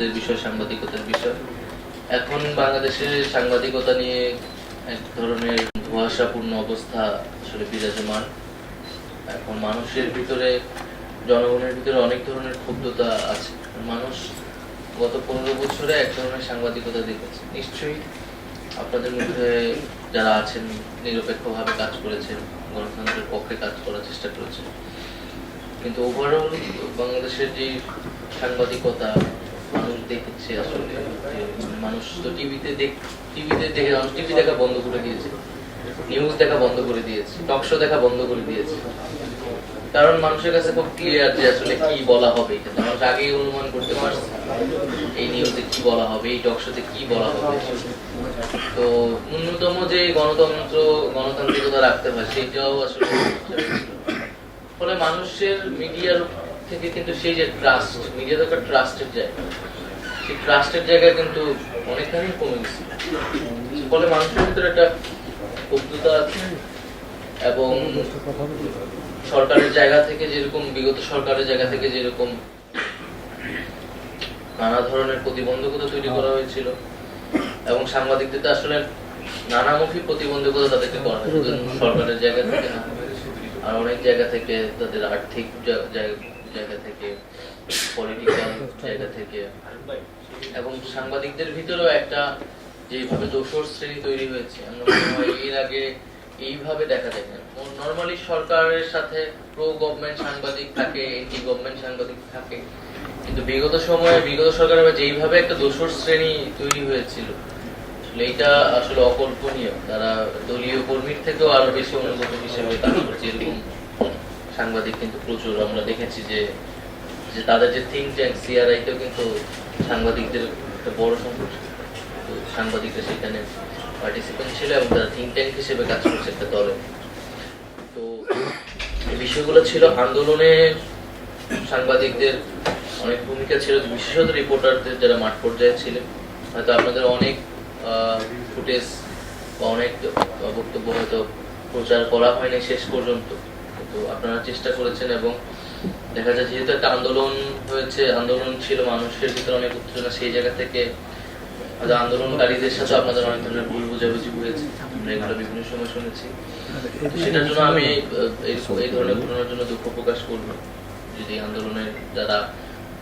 রিপোর্টারদের বিষয়, সাংবাদিকতার বিষয়। এখন বাংলাদেশের সাংবাদিকতা নিয়ে এক ধরনের ধোঁয়াশাপূর্ণ অবস্থা আসলে বিরাজমান। এখন মানুষের ভিতরে, জনগণের ভিতরে অনেক ধরনের ক্ষুব্ধতা আছে। মানুষ গত পনেরো বছরে এক ধরনের সাংবাদিকতা দেখেছে। নিশ্চয়ই আপনাদের মধ্যে যারা আছেন, নিরপেক্ষভাবে কাজ করেছেন, গণতন্ত্রের পক্ষে কাজ করার চেষ্টা করেছেন। কিন্তু ওভারঅল বাংলাদেশের যে সাংবাদিকতা মানুষ দেখেছে আসলে মানুষ তো টিভিতে দেখ, টিভিতে দেখে, মানুষ টিভি দেখা বন্ধ করে দিয়েছে নিউজ দেখা বন্ধ করে দিয়েছে টক শো দেখা বন্ধ করে দিয়েছে। কারণ মানুষের কাছে খুব ক্লিয়ার যে আসলে কি বলা হবে মানুষ আগেই অনুমান করতে পারছে, এই নিউজে কি বলা হবে, এই টক শোতে কি বলা হবে। তো ন্যূনতম যে গণতন্ত্র, গণতান্ত্রিকতা রাখতে হয়, সেটাও আসলে ফলে মানুষের মিডিয়ার থেকে কিন্তু সেই যে ট্রাস্ট মিডিয়া একটা ট্রাস্টের জায়গা। সেই ট্রাস্টের জায়গা কিন্তু অনেকখানি কমে গেছে। ফলে মানুষের ভিতরে একটা আছে। এবং সরকারের জায়গা থেকে যেরকম, বিগত সরকারের জায়গা থেকে যেরকম নানা ধরনের প্রতিবন্ধকতা তৈরি করা হয়েছিল। এবং সাংবাদিকদের আসলে নানামুখী প্রতিবন্ধকতা তাদেরকে করা হয় শুধু সরকারের জায়গা থেকে না, আর অনেক জায়গা থেকে তাদের আর্থিক জায়গা- জায়গা থেকে পলিটিক্যাল জায়গা থেকে। এবং সাংবাদিকদের ভিতরেও একটা যেভাবে দোষর শ্রেণি তৈরি হয়েছে এর আগে এইভাবে দেখা যায় নর্মালি সরকারের সাথে প্রো গভর্নমেন্ট সাংবাদিক থাকে এন্টি গভর্নমেন্ট সাংবাদিক থাকে। কিন্তু বিগত সময়ে, বিগত সরকারের যেইভাবে একটা দোষর শ্রেণি তৈরি হয়েছিল। এটা আসলে অকল্পনীয়। তারা দলীয় কর্মীর থেকেও আরও বেশি অনুগত হিসেবে কাজ করছে এরকম সাংবাদিক কিন্তু প্রচুর। আমরা দেখেছি যে যে তাদের যে থিঙ্ক ট্যাঙ্ক সিআরআইতেও কিন্তু সাংবাদিকদের একটা বড় তো সাংবাদিকরা সেখানে পার্টিসিপেন্ট ছিল এবং তারা থিঙ্ক ট্যাঙ্ক হিসেবে কাজ করছে একটা দলে। তো এই বিষয়গুলো ছিল। আন্দোলনে সাংবাদিকদের অনেক ভূমিকা ছিল। বিশেষত রিপোর্টারদের যারা মাঠ পর্যায়ে ছিলেন। হয়তো আপনাদের অনেক ফুটেজ বা অনেক বক্তব্য হয়তো প্রচার করা হয়নি শেষ পর্যন্ত। কিন্তু আপনারা চেষ্টা করেছেন এবং দেখা যায় যেহেতু একটা আন্দোলন হয়েছে, আন্দোলন ছিল, মানুষের ভিতরে অনেক উত্তেজনা, সেই জায়গা থেকে আন্দোলনকারীদের সাথে আপনাদের অনেক ধরনের ভুল বোঝাবুঝি হয়েছে। আমরা এগুলো বিভিন্ন সময় শুনেছি। সেটার জন্য আমি এই ধরনের ঘটনার জন্য দুঃখ প্রকাশ করব যদি আন্দোলনের যারা,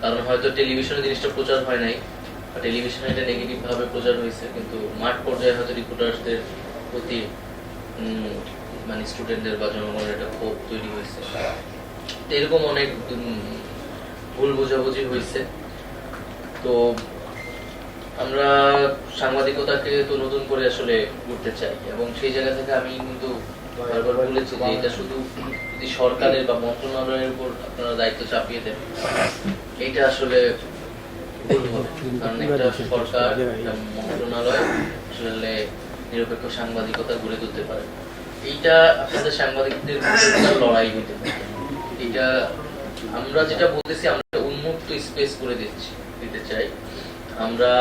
কারণ হয়তো টেলিভিশনে জিনিসটা প্রচার হয় নাই টেলিভিশনে এটা নেগেটিভ ভাবে প্রচার হয়েছে, কিন্তু মাঠ পর্যায়ে হয়তো রিপোর্টার্সদের প্রতি মানে স্টুডেন্টদের বা জনগণের একটা ক্ষোভ তৈরি হয়েছে। এরকম অনেক ভুল বোঝাবুঝি হয়েছে। তো আমরা সাংবাদিকতাকে তো নতুন করে আসলে করতে চাই। এবং সেই জায়গা থেকে আমি কিন্তু বারবার বলেছি যে এটা শুধু যদি সরকারের বা মন্ত্রণালয়ের উপর আপনারা দায়িত্ব চাপিয়ে দেন এটা আসলে ভুল হবে। কারণ একটা সরকার মন্ত্রণালয় আসলে নিরপেক্ষ সাংবাদিকতা গড়ে তুলতে পারে। এইটা সাংবাদিকদের লড়াই পারে। এটা আমরা যেটা বলতেছি, আমরা উন্মুক্ত স্পেস করে দিচ্ছি, দিতে চাই। আমরা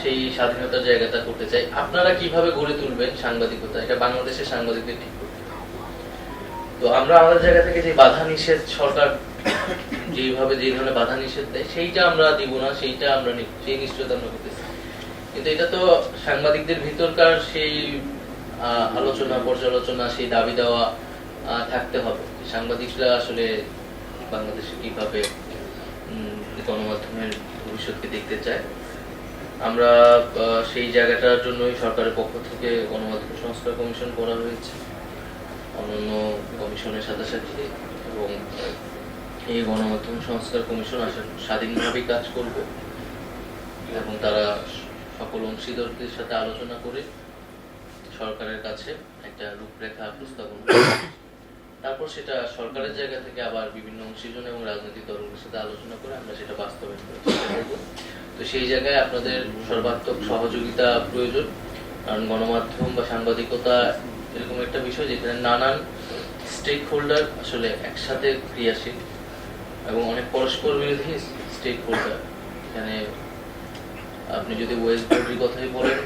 সেই স্বাধীনতার জায়গাটা করতে চাই। আপনারা কীভাবে গড়ে তুলবেন সাংবাদিকতা? এটা বাংলাদেশের সাংবাদিকদের ঠিক তো আমরা আমাদের জায়গা থেকে যে বাধা নিষেধ সরকার যেভাবে যে ধরনের বাধা নিষেধ দেয়, সেইটা আমরা দিব না, সেইটা আমরা সেই নিশ্চয়তা আমরা করতেছি। কিন্তু এটা তো সাংবাদিকদের ভিতরকার সেই আলোচনা, পর্যালোচনা, সেই দাবি দেওয়া থাকতে হবে। সাংবাদিকরা আসলে বাংলাদেশে কীভাবে গণমাধ্যমের ভবিষ্যৎকে দেখতে চায়? আমরা সেই জায়গাটার জন্যই সরকারের পক্ষ থেকে গণমাধ্যম সংস্কার কমিশন করা হয়েছে অন্যান্য কমিশনের সাথে সাথে এবং এই গণমাধ্যম সংস্কার কমিশন স্বাধীনভাবেই কাজ করবে, এবং তারা সকল অংশীদারদের সাথে আলোচনা করে সরকারের কাছে একটা রূপরেখা উপস্থাপন তারপর সেটা সরকারের জায়গা থেকে আবার বিভিন্ন অংশীজন এবং রাজনৈতিক দলগুলোর সাথে আলোচনা করে আমরা সেটা বাস্তবায়ন করার চেষ্টা করব তো সেই জায়গায় আপনাদের সর্বাত্মক সহযোগিতা প্রয়োজন কারণ গণমাধ্যম বা সাংবাদিকতা এরকম একটা বিষয় যেখানে নানান স্টেক হোল্ডার আসলে একসাথে ক্রিয়াশীল এবং অনেক পরস্পর বিরোধী স্টেক হোল্ডার এখানে আপনি যদি ওয়েস্ট বোর্ডের কথাই বলেন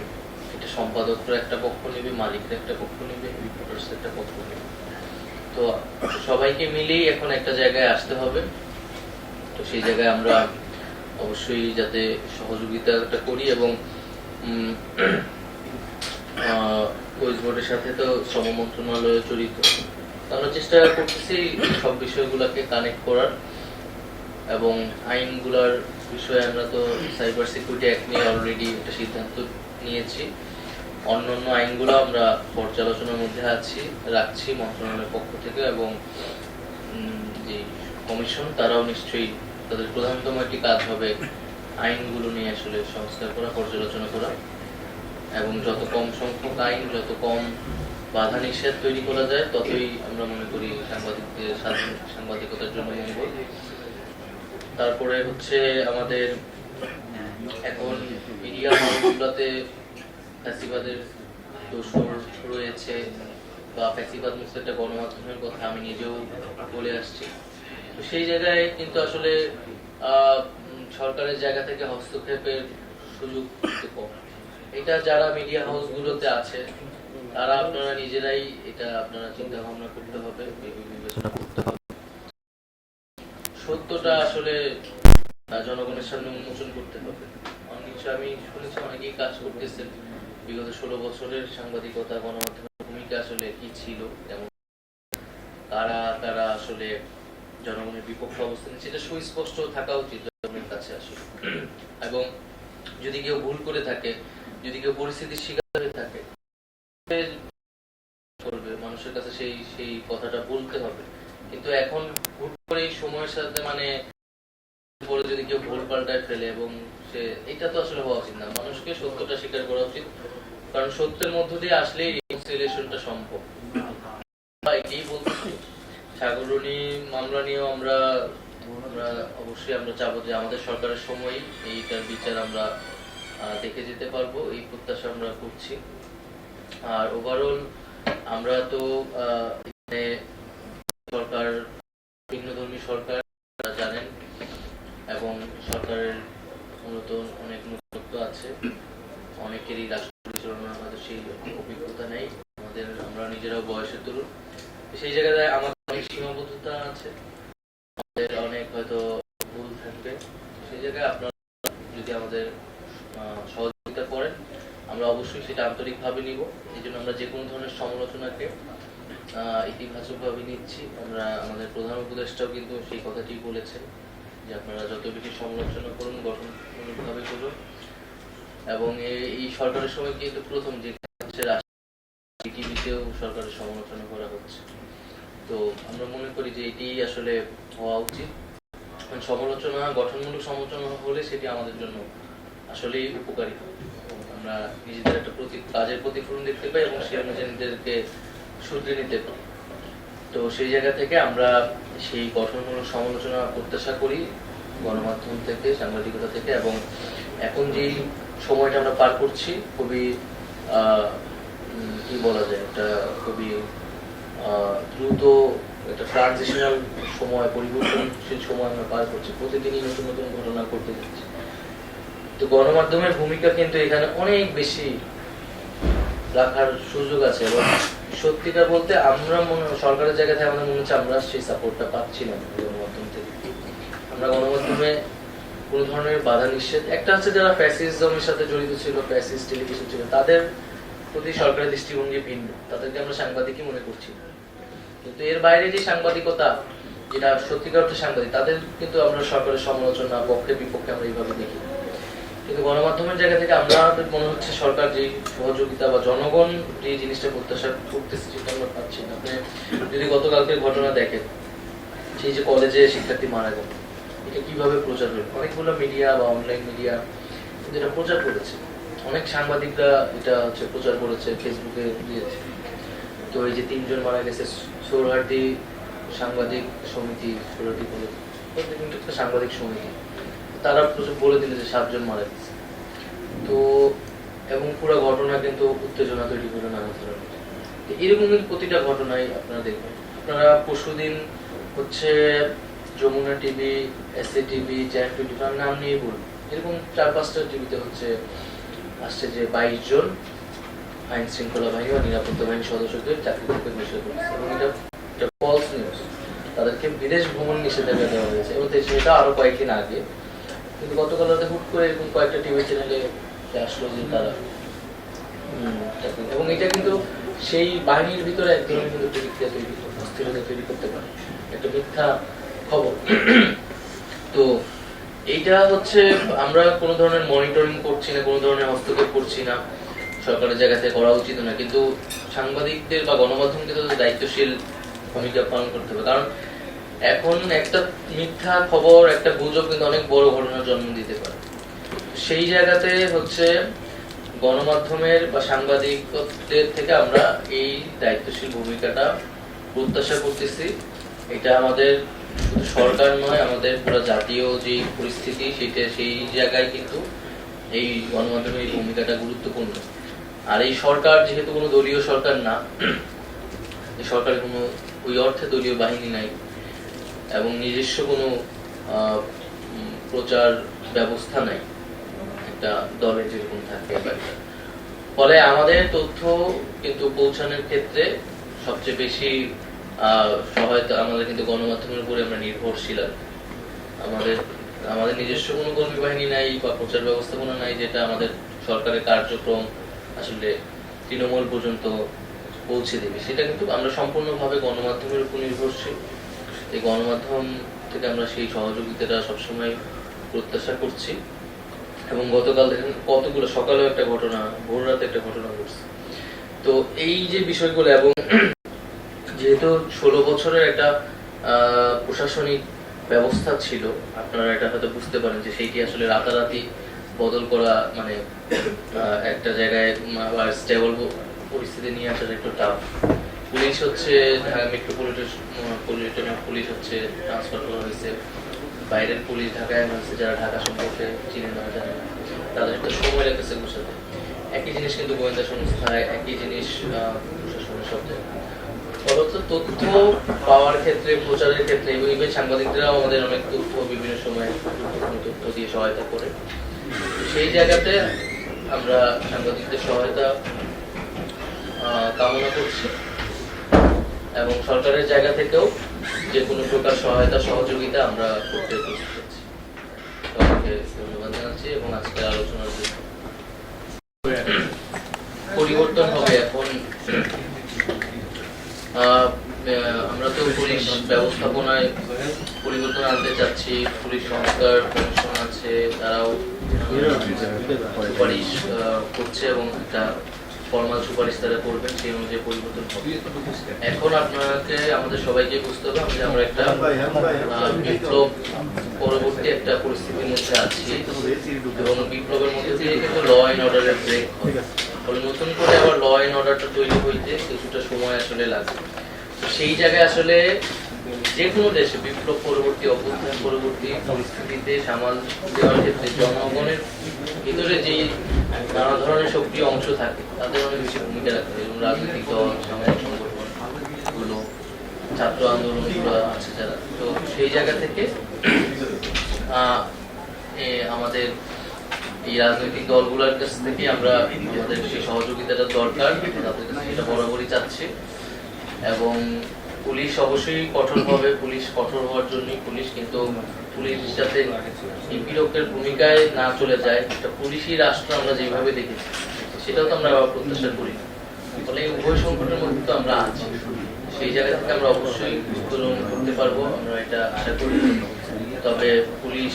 এটা সম্পাদকরা একটা পক্ষ নেবে মালিকরা একটা পক্ষ নেবে রিপোর্টার্স একটা পক্ষ নেবে। তো সবাইকে মিলেই এখন একটা জায়গায় আসতে হবে। তো সেই জায়গায় আমরা অবশ্যই যাতে সহযোগিতাটা করি এবং উম, বোর্ডের সাথে তো শ্রম মন্ত্রণালয় জড়িত। আমরা চেষ্টা করতেছি সব বিষয়গুলোকে কানেক্ট করার। এবং আইনগুলোর বিষয়ে আমরা তো সাইবার সিকিউরিটি অ্যাক্ট নিয়ে অলরেডি একটা সিদ্ধান্ত নিয়েছি। অন্যান্য আইনগুলো আমরা পর্যালোচনার মধ্যে আছি, রাখছি মন্ত্রণালয়ের পক্ষ থেকে এবং যে কমিশন, তারাও নিশ্চয়ই তাদের প্রধানতম একটি কাজ হবে আইনগুলো নিয়ে আসলে সংস্কার করা, পর্যালোচনা করা। এবং যত কম সংখ্যক আইন, যত কম বাধা নিষেধ তৈরি করা যায়, ততই আমরা মনে করি সাংবাদিকদের সাংবাদিকতার জন্য মঙ্গল। তারপরে হচ্ছে আমাদের এখন মিডিয়া হাউসগুলোতে ফ্যাসিবাদের দোষর রয়েছে বা ফ্যাসিবাদ মুক্ত একটা গণমাধ্যমের কথা আমি নিজেও বলে আসছি। সেই জায়গায় কিন্তু আসলে সরকারের জায়গা থেকে হস্তক্ষেপের সুযোগ কম। এটা যারা মিডিয়া হাউসগুলোতে আছে, তারা আপনারা নিজেরাই এটা আপনারা চিন্তা ভাবনা করতে হবে বিবেচনা করতে হবে। সত্যটা আসলে জনগণের সামনে উন্মোচন করতে হবে। অনেক আমি শুনেছি, অনেকেই কাজ করতেছেন। বিগত ষোলো বছরের সাংবাদিকতা, গণমাধ্যমের ভূমিকা আসলে কি ছিল যেমন তারা তারা আসলে জনগণের বিপক্ষে অবস্থানে সেটা সুস্পষ্ট থাকা উচিত জনগণের কাছে আসলে। এবং যদি কেউ ভুল করে থাকে, যদি কেউ পরিস্থিতির শিকার হয়ে থাকে করবে মানুষের কাছে সেই সেই কথাটা বলতে হবে কিন্তু এখন হুট করে এই সময়ের সাথে মানে পরে যদি কেউ ভুল পাল্টায় ফেলে এবং সে এটা তো আসলে হওয়া উচিত না মানুষকে সত্যটা স্বীকার করা উচিত কারণ সত্যের মধ্য দিয়ে আসলেই রিকনসিলিয়েশনটা সম্ভব। এটাই মামলা নিয়েও আমরা আমরা অবশ্যই আমরা চাবো যে আমাদের সরকারের সময় এইটার বিচার আমরা দেখে যেতে পারব, এই প্রত্যাশা আমরা করছি। আর ওভারঅল আমরা তো সরকার ভিন্নধর্মী সরকার জানেন, এবং সরকারের মূলত অনেক নতুনত্ব আছে অনেকেরই রাষ্ট্র পরিচালনার হয়তো সেই অভিজ্ঞতা নেই আমাদের আমরা নিজেরাও বয়সের তরুণ সেই জায়গায় আমাদের অনেক সীমাবদ্ধতা আছে। আমাদের অনেক হয়তো ভুল থাকবে। সেই জায়গায় আপনারা যদি আমাদের সহযোগিতা করেন, আমরা অবশ্যই সেটা আন্তরিকভাবে নিব। এই জন্য আমরা যে কোনো ধরনের সমালোচনাকে ইতিবাচকভাবে নিচ্ছি। আমরা, আমাদের প্রধান উপদেষ্টাও কিন্তু সেই কথাটি বলেছেন যে আপনারা যত বেশি সমালোচনা করুন, গঠনমূলকভাবে করুন। এবং এই- সরকারের সময় কিন্তু প্রথম যে হচ্ছে টিভিতেও সরকারের সমালোচনা করা হচ্ছে। তো আমরা মনে করি যে এটি আসলে হওয়া উচিত। সমালোচনা, গঠনমূলক সমালোচনা হলে সেটি আমাদের জন্য আসলেই উপকারী আমরা নিজেদের একটা প্রতি কাজের প্রতিফলন দেখতে পাই এবং সে অনুযায়ী নিজেদেরকে শুধরে নিতে পারি। তো সেই জায়গা থেকে আমরা সেই গঠনমূলক সমালোচনা প্রত্যাশা করি গণমাধ্যম থেকে, সাংবাদিকতা থেকে এবং এখন যেই সময়টা আমরা পার করছি, খুবই কি বলা যায়, একটা খুবই দ্রুত একটা ট্রানজিশনাল সময়, পরিবর্তনশীল সময় আমরা পার করছি। প্রতিদিনই নতুন নতুন ঘটনা করতে যাচ্ছি। তো গণমাধ্যমের ভূমিকা কিন্তু এখানে অনেক বেশি রাখার সুযোগ আছে এবং সত্যিটা বলতে আমরা মনে, সরকারের জায়গা থেকে আমাদের মনে হচ্ছে আমরা সেই সাপোর্টটা পাচ্ছি না গণমাধ্যম থেকে। আমরা গণমাধ্যমে কোনো ধরনের বাধা নিষেধ, একটা হচ্ছে যারা ফ্যাসিজমের সাথে জড়িত ছিল ফ্যাসিস্ট টেলিভিশন ছিল, তাদের প্রতি সরকারের দৃষ্টিভঙ্গি ভিন্ন। তাদেরকে আমরা সাংবাদিকই মনে করছি। কিন্তু এর বাইরে যে সাংবাদিকতা, যেটা সত্যিকার অর্থে সাংবাদিক, তাদের কিন্তু আমরা সরকারের সমালোচনা, পক্ষে বিপক্ষে আমরা এইভাবে দেখি। কিন্তু গণমাধ্যমের জায়গা থেকে আমাদের মনে হচ্ছে সরকার যে সহযোগিতা বা জনগণ যে জিনিসটা প্রত্যাশা করতেছে সেটা আমরা পাচ্ছি না। আপনি যদি গতকালকের ঘটনা দেখেন, সেই যে কলেজে শিক্ষার্থী মারা গেল, এটা কীভাবে প্রচার হলো? অনেকগুলো মিডিয়া বা অনলাইন মিডিয়া কিন্তু এটা প্রচার করেছে। অনেক সাংবাদিকরা এটা হচ্ছে প্রচার করেছে ফেসবুকে দিয়েছে। তো এই যে তিনজন মারা গেছে সৌরহাটি সাংবাদিক সমিতি কলেজ কিন্তু সাংবাদিক সমিতি। তারা বলে দিল যে সাতজন মারা গেছে। তো, এবং পুরো ঘটনা কিন্তু উত্তেজনা তৈরি করে নানা ধরনের। এরকম কিন্তু প্রতিটা ঘটনাই আপনারা দেখবেন। আপনারা পরশুদিন হচ্ছে Jamuna TV SA TV jack twenty five নাম নিয়ে বলুন। এরকম চার পাঁচটা টিভিতে হচ্ছে, আসছে যে বাইশ জন আইন শৃঙ্খলা বাহিনী বা নিরাপত্তা বাহিনীর সদস্যদের চাকরি থেকে বসে করেছে এবং এটা এটা ফলস নিউজ তাদেরকে বিদেশ ভ্রমণ নিষেধাজ্ঞা দেওয়া হয়েছে। এবং সেটা আরও কয়েকদিন আগে। কিন্তু গতকাল রাতে হুট করে এরকম কয়েকটা টিভি চ্যানেলে আসলো যে তারা এবং এটা কিন্তু সেই বাহিনীর ভিতরে এক ধরনের কিন্তু প্রতিক্রিয়া তৈরি করতে, অস্থিরতা তৈরি করতে পারে। একটা মিথ্যা খবর। তো এইটা হচ্ছে আমরা কোনো ধরনের মনিটরিং করছি না, কোনো ধরনের হস্তক্ষেপ করছি না। সরকারের জায়গাতে করা উচিত না। কিন্তু সাংবাদিকদের বা গণমাধ্যমকে তো দায়িত্বশীল ভূমিকা পালন করতে হবে। কারণ এখন একটা মিথ্যা খবর, একটা গুজব কিন্তু অনেক বড় ঘটনার জন্ম দিতে পারে। সেই জায়গাতে হচ্ছে গণমাধ্যমের বা সাংবাদিকদের থেকে আমরা এই দায়িত্বশীল ভূমিকাটা প্রত্যাশা করতেছি। এটা আমাদের সরকার নয়, আমাদের পুরো জাতীয় যে পরিস্থিতি, সেটা সেই জায়গায় কিন্তু এই গণমাধ্যমের ভূমিকাটা গুরুত্বপূর্ণ। আর এই সরকার যেহেতু কোনো দলীয় সরকার না, এই সরকারের কোনো ওই অর্থে দলীয় বাহিনী নাই এবং নিজস্ব কোনো প্রচার ব্যবস্থা নাই। একটা দলের যেরকম থাকে ফলে আমাদের তথ্য কিন্তু পৌঁছানোর ক্ষেত্রে সবচেয়ে বেশি সহায়তা আমাদের কিন্তু গণমাধ্যমের উপরে আমরা নির্ভরশীল আমাদের আমাদের নিজস্ব কোনো কর্মী বাহিনী নাই বা প্রচার ব্যবস্থাপনা নাই যেটা আমাদের সরকারের কার্যক্রম আসলে তৃণমূল পর্যন্ত পৌঁছে দেবে। সেটা কিন্তু আমরা সম্পূর্ণভাবে গণমাধ্যমের উপর নির্ভরশীল। এই গণমাধ্যম থেকে আমরা সেই সহযোগিতাটা সবসময় প্রত্যাশা করছি। এবং গতকাল দেখেন কতগুলো, সকালেও একটা ঘটনা ভোর রাতে একটা ঘটনা ঘটছে। তো এই যে বিষয়গুলো এবং যেহেতু ষোলো বছরের একটা প্রশাসনিক ব্যবস্থা ছিল, আপনারা এটা হয়তো বুঝতে পারেন যে সেইটি আসলে রাতারাতি বদল করা মানে একটা জায়গায় স্টেবল পরিস্থিতি নিয়ে আসাটা একটু টাফ পুলিশ হচ্ছে, ঢাকা মেট্রোপলিটন পুলিশ হচ্ছে ট্রান্সফার করা হয়েছে। বাইরের পুলিশ ঢাকায় হয়েছে যারা ঢাকা সম্পর্কে চিনে না, জানে না। তাদের একটা সময় লাগতেছে গোছাতে। একই জিনিস কিন্তু গোয়েন্দা সংস্থায়, একই জিনিস প্রশাসনের সব জায়গায় ফলত তথ্য পাওয়ার ক্ষেত্রে, প্রচারের ক্ষেত্রে ইভেন সাংবাদিকরাও আমাদের অনেক তথ্য বিভিন্ন সময় তথ্য দিয়ে সহায়তা করে। সেই জায়গাতে আমরা সাংবাদিকদের সহায়তা কামনা করছি এবং সরকারের জায়গা থেকেও যে কোনো প্রকার সহায়তা, সহযোগিতা আমরা করতে প্রস্তুত সবাইকে ধন্যবাদ জানাচ্ছি এবং আজকের আলোচনার জন্য পরিবর্তন হবে এখন আহ, আহ, আমরা তো পুলিশ ব্যবস্থাপনায় পরিবর্তন আনতে চাচ্ছি। পুলিশ সংস্কার কমিশন আছে, তারাও সুপারিশ করছে এবং একটা ফর্মাল সুপারিশ তারা করবেন সেই অনুযায়ী পরিবর্তন হবে। এখন আপনাকে, আমাদের সবাইকে বুঝতে হবে যে আমরা একটা বিপ্লব পরবর্তী একটা পরিস্থিতির মধ্যে আছি এবং বিপ্লবের মধ্যে দিয়ে কিন্তু ল অ্যান্ড অর্ডারের ব্রেক হয়। নতুন করে আবার ল অ্যান্ড অর্ডারটা তৈরি হইতে কিছুটা সময় আসলে লাগে। তো সেই জায়গায় আসলে যে কোনো দেশে বিপ্লব পরবর্তী অভ্যুত্থান পরবর্তী পরিস্থিতিতে সামাল দেওয়ার ক্ষেত্রে জনগণের ভিতরে যেই নানা ধরনের সক্রিয় অংশ থাকে, তাদের অনেক বেশি ভূমিকা রাখতে হয়। যেমন রাজনৈতিক দল সামাজিক সংগঠনগুলো ছাত্র আন্দোলনগুলো আছে যারা। তো সেই জায়গা থেকে আমাদের এই রাজনৈতিক দলগুলোর কাছ থেকে আমরা আমাদের সেই সহযোগিতাটা দরকার। তাদের কাছে সেটা বরাবরই চাচ্ছি। এবং পুলিশ অবশ্যই কঠোর হবে, পুলিশ কঠোর হওয়ার জন্যই পুলিশ, কিন্তু পুলিশ যাতে নিপীড়কের ভূমিকায় না চলে যায়, একটা পুলিশই রাষ্ট্র আমরা যেভাবে দেখেছি, সেটাও তো আমরা প্রত্যাশা করি ফলে উভয় সংকটের মধ্যে তো আমরা আছি। সেই জায়গা থেকে আমরা অবশ্যই উত্তোলন করতে পারব, আমরা এটা আশা করি। তবে পুলিশ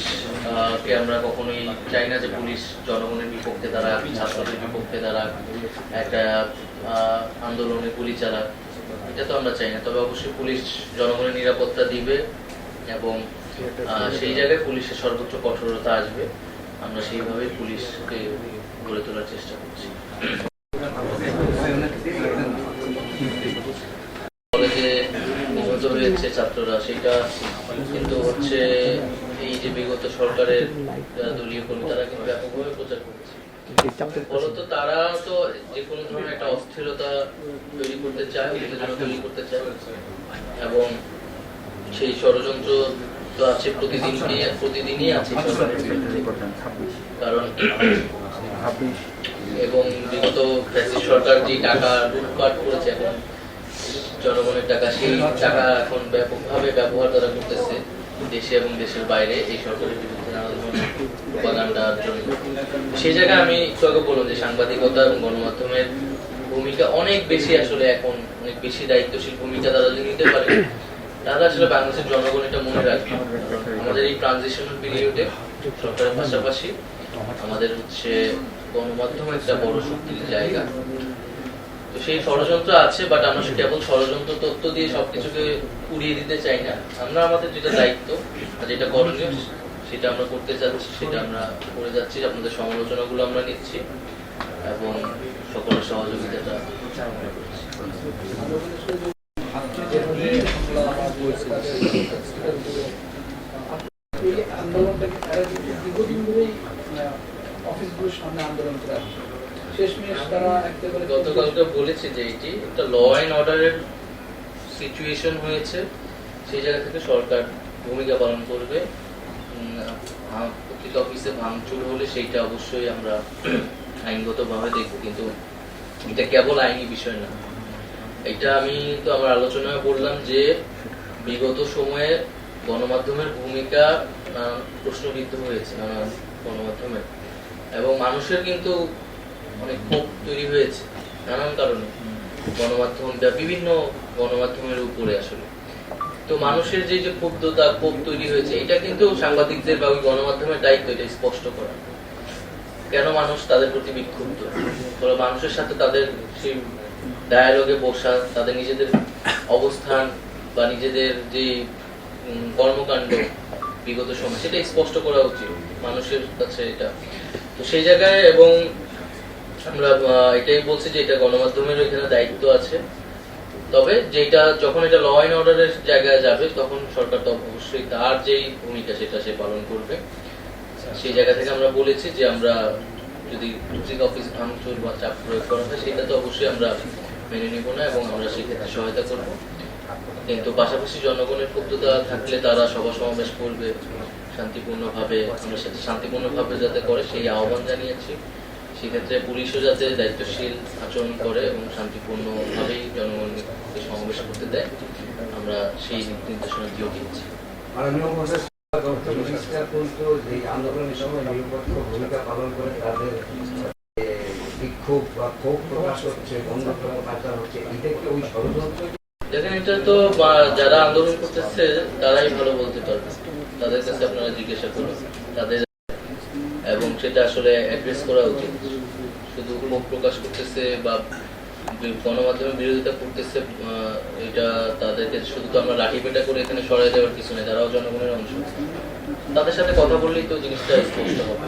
কে আমরা কখনোই চাই না যে পুলিশ জনগণের বিপক্ষে তারা ছাত্রদের বিপক্ষে তারা একটা আন্দোলনে গুলি চালাক। এটা তো আমরা চাই না। তবে অবশ্যই পুলিশ জনগণের নিরাপত্তা দিবে এবং সেই জায়গায় পুলিশের সর্বোচ্চ কঠোরতা আসবে। আমরা সেইভাবেই পুলিশকে গড়ে তোলার চেষ্টা করছি। কলেজে হয়েছে ছাত্ররা সেটা কিন্তু হচ্ছে এই যে বিগত সরকারের দলীয় কর্মী, তারা কিন্তু ব্যাপকভাবে প্রচার করেছে। তারা তো যে কোনো ধরনের একটা অস্থিরতা তৈরি করতে চায় উত্তেজনা তৈরি করতে চায়। এবং সেই ষড়যন্ত্র তো আছে প্রতিদিনকে প্রতিদিনই আছে কারণ এবং বিগত সরকার যে টাকা লুটপাট করেছে এখন জনগণের টাকা সেই টাকা এখন ব্যাপকভাবে ব্যবহার তারা করতেছে। দেশে এবং দেশের বাইরে এই সরকারের বিরুদ্ধে নানা ধরনের প্রপাগান্ডার জন্য। সেই জায়গায় আমি আগে বললাম যে সাংবাদিকতা এবং গণমাধ্যমের ভূমিকা অনেক বেশি আসলে এখন, অনেক বেশি দায়িত্বশীল ভূমিকা তারা যদি নিতে পারে, তাহলে আসলে বাংলাদেশের জনগণ এটা মনে রাখবে। আমাদের এই ট্রানজিশনাল পিরিয়ডে সরকারের পাশাপাশি আমাদের হচ্ছে গণমাধ্যম একটা বড় শক্তির জায়গা। তো সেই ষড়যন্ত্র আছে বাট আমরা সে কেবল ষড়যন্ত্র তত্ত্ব দিয়ে সবকিছুকে উড়িয়ে দিতে চাই না। আমরা আমাদের যেটা দায়িত্ব আর যেটা করণীয় সেটা আমরা করতে চাচ্ছি সেটা আমরা করে যাচ্ছি আপনাদের সমালোচনাগুলো আমরা নিচ্ছি এবং সকলের সহযোগিতাটা আন্দোলনটাকে তারা দীর্ঘদিন ধরেই অফিসগুলোর সামনে আন্দোলন করে আসছে। শেষমেশ তারা একেবারে গতকালকে বলেছি যে এটি একটা ল অ্যান্ড অর্ডারের সিচুয়েশন হয়েছে। সেই জায়গা থেকে সরকার ভূমিকা পালন করবে। প্রতিটা অফিসে ভাঙচুর হলে সেইটা অবশ্যই আমরা আইনগতভাবে দেখব, কিন্তু এটা কেবল আইনি বিষয় না। এটা আমি তো আমার আলোচনায় বললাম যে বিগত সময়ে গণমাধ্যমের ভূমিকা প্রশ্নবিদ্ধ হয়েছে নানান গণমাধ্যমের। এবং মানুষের কিন্তু অনেক ক্ষোভ তৈরি হয়েছে, নানান কারণে। গণমাধ্যম বা বিভিন্ন গণমাধ্যমের উপরে আসলে। তো মানুষের যে যে ক্ষুব্ধতা, ক্ষোভ তৈরি হয়েছে, এটা কিন্তু সাংবাদিকদের বা ওই গণমাধ্যমের দায়িত্ব, এটা স্পষ্ট করা। কেন মানুষ তাদের প্রতি বিক্ষুব্ধ? ধরো মানুষের সাথে তাদের সেই ডায়ালগে বসা, তাদের নিজেদের অবস্থান বা নিজেদের যে কর্মকাণ্ড বিগত সময়, সেটা স্পষ্ট করা উচিত মানুষের কাছে এটা। তো সেই জায়গায় এবং আমরা এটাই বলছি যে এটা গণমাধ্যমের এখানে দায়িত্ব আছে। তবে যেটা, যখন এটা ল অ্যান্ড অর্ডারের জায়গায় যাবে, তখন সরকার তো অবশ্যই তার যেই ভূমিকা সেটা সে পালন করবে। সেই জায়গা থেকে আমরা বলেছি যে আমরা যদি ডিস্ট্রিক্ট অফিস ভাঙচুর বা চাপ প্রয়োগ করা হয়, সেটা তো অবশ্যই আমরা মেনে নিব না এবং আমরা সেক্ষেত্রে সহায়তা করব। কিন্তু পাশাপাশি জনগণের ক্ষুব্ধতা থাকলে তারা সভা সমাবেশ করবে, শান্তিপূর্ণভাবে, আমরা শান্তিপূর্ণভাবে যাতে করে, সেই আহ্বান জানিয়েছি। সেক্ষেত্রে পুলিশও যাতে দায়িত্বশীল আচরণ করে এবং শান্তিপূর্ণভাবেই জনগণকে সমাবেশ করতে দেয় আমরা সেই নির্দেশনা দিয়ে দিয়েছি মাননীয় প্রশাসক ডক্টর মিনিস্টার কিন্তু এই আন্দোলনের সময় নিরপেক্ষ ভূমিকা পালন করে তাদের বিক্ষোভ বা ক্ষোভ প্রকাশ হচ্ছে হচ্ছে এটা কি ওই ষড়যন্ত্র? দেখেন এটা তো যারা আন্দোলন করতেছে তারাই ভালো বলতে পারবে। তাদের কাছে আপনারা জিজ্ঞাসা করুন। তাদের সেটা আসলে অ্যাড্রেস করা উচিত। শুধু মুখ প্রকাশ করতেছে বা গণমাধ্যমে বিরোধিতা করতেছে এটা তাদেরকে শুধু তো আমরা লাঠি পেটা করে এখানে সরাই দেওয়ার কিছু নেই, তারাও জনগণের অংশ। তাদের সাথে কথা বললেই তো জিনিসটা স্পষ্ট হবে।